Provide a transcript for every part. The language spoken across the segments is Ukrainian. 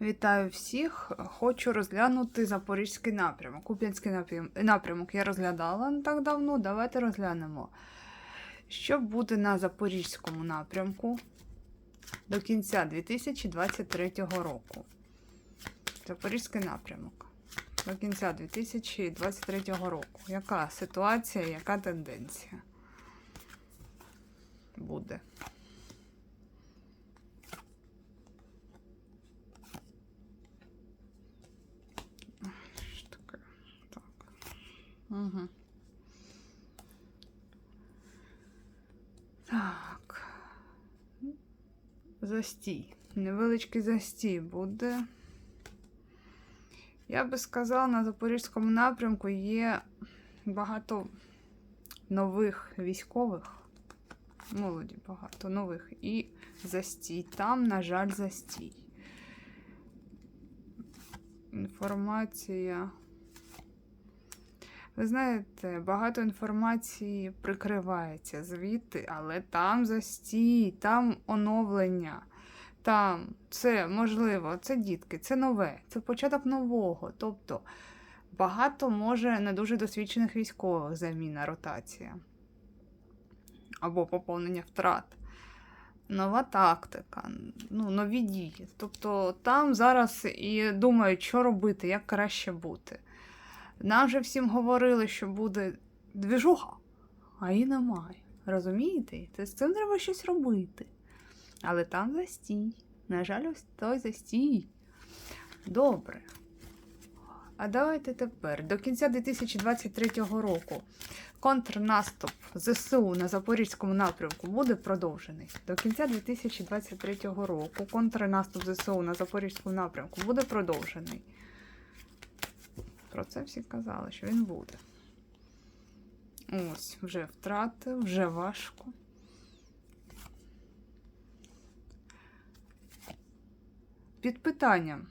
Вітаю всіх. Хочу розглянути запорізький напрямок. Куп'янський напрямок я розглядала не так давно. Давайте розглянемо. Що буде на запорізькому напрямку до кінця 2023 року? Запорізький напрямок. До кінця 2023 року. Яка ситуація, яка тенденція буде? Що таке? Так. Угу. Так. Застій. Невеличкий застій буде. Я би сказала, на Запорізькому напрямку є багато нових військових. Молоді багато нових. І застій. Там, на жаль, застій. Інформація. Ви знаєте, багато інформації прикривається звідти, але там застій, там оновлення, там це можливо, це дітки, це нове, це початок нового. Тобто багато може не дуже досвідчених військових заміна, ротація або поповнення втрат. Нова тактика, ну, нові дії. Тобто там зараз і думають, що робити, як краще бути. Нам же всім говорили, що буде двіжуха, а її немає. Розумієте? Це з цим треба щось робити. Але там застій. На жаль, ось той застій. Добре. А давайте тепер до кінця 2023 року контрнаступ ЗСУ на Запорізькому напрямку буде продовжений. До кінця 2023 року контрнаступ ЗСУ на Запорізькому напрямку буде продовжений. Про це всі казали, що він буде. Ось, вже втрати, вже важко. Під питанням.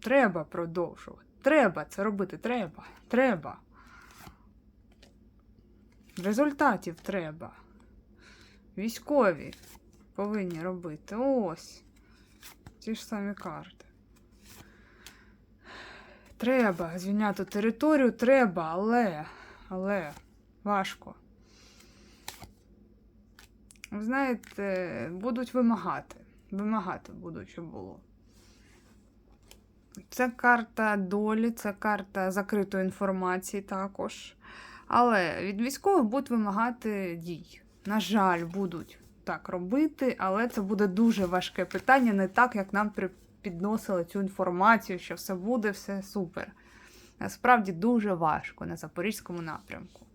Треба продовжувати. Треба це робити. Треба. Треба. Результатів треба. Військові повинні робити. Ось. Ті ж самі карти. Треба звільняти територію, треба, але, але важко. Ви знаєте, будуть вимагати. Вимагати будуть, щоб було. Це карта долі, це карта закритої інформації також. Але від військових будуть вимагати дій. На жаль, будуть так робити, але це буде дуже важке питання, не так, як нам при- підносили цю інформацію, що все буде, все супер. Насправді дуже важко на Запорізькому напрямку.